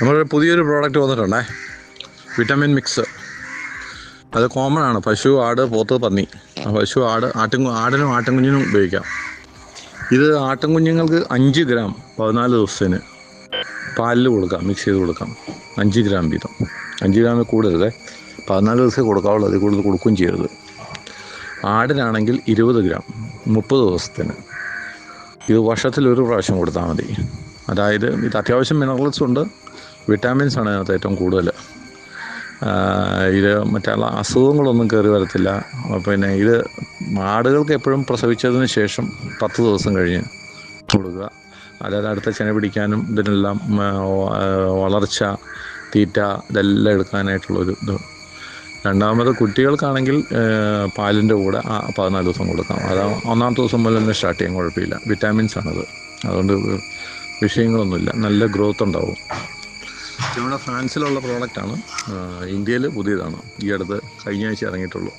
നമ്മൾ പുതിയൊരു പ്രോഡക്റ്റ് വന്നിട്ടുണ്ടേ. വിറ്റാമിൻ മിക്സ് അത് കോമൺ ആണ്. പശു ആട് പോത്ത് പന്നി. പശു ആട് ആട്ടിൻ ആടിനും ആട്ടിൻകുഞ്ഞിനും ഉപയോഗിക്കാം. ഇത് ആട്ടിൻകുഞ്ഞുങ്ങൾക്ക് അഞ്ച് ഗ്രാം പതിനാല് ദിവസത്തിന് പാലിൽ കൊടുക്കാം മിക്സ് ചെയ്ത് കൊടുക്കാം. അഞ്ച് ഗ്രാം വീതം. അഞ്ച് ഗ്രാമിൽ കൂടരുത് പതിനാല് ദിവസമേ കൊടുക്കാവുള്ളൂ. അതിൽ കൂടുതൽ കൊടുക്കുകയും ചെയ്യരുത്. ആടിനാണെങ്കിൽ ഇരുപത് ഗ്രാം മുപ്പത് ദിവസത്തിന്. ഇത് വർഷത്തിൽ ഒരു പ്രാവശ്യം കൊടുത്താൽ മതി. അതായത് ഇത് അത്യാവശ്യം മിനറൽസ് ഉണ്ട്. വിറ്റാമിൻസ് ആണ് അതിനകത്ത് ഏറ്റവും കൂടുതൽ. ഇത് മറ്റുള്ള അസുഖങ്ങളൊന്നും കയറി വരത്തില്ല. പിന്നെ ഇത് ആടുകൾക്ക് എപ്പോഴും പ്രസവിച്ചതിന് ശേഷം പത്ത് ദിവസം കഴിഞ്ഞ് കൊടുക്കുക. അതായത് അടുത്ത ചെന പിടിക്കാനും ഇതിനെല്ലാം വളർച്ച തീറ്റ ഇതെല്ലാം എടുക്കാനായിട്ടുള്ളൊരു ഇത്. രണ്ടാമത് കുട്ടികൾക്കാണെങ്കിൽ പാലിന്റെ കൂടെ പതിനാല് ദിവസം കൊടുക്കാം. അത് ഒന്നാമത്തെ ദിവസം മുതൽ തന്നെ സ്റ്റാർട്ട് ചെയ്യാൻ കുഴപ്പമില്ല. വിറ്റാമിൻസ് ആണത്. അതുകൊണ്ട് വിഷയങ്ങളൊന്നുമില്ല. നല്ല ഗ്രോത്ത് ഉണ്ടാവും. നമ്മുടെ ഫ്രാൻസിലുള്ള പ്രോഡക്റ്റാണ് ഇന്ത്യയിൽ പുതിയതാണ്. ഈ അടുത്ത് കഴിഞ്ഞ ആഴ്ച ഇറങ്ങിയിട്ടുള്ളൂ.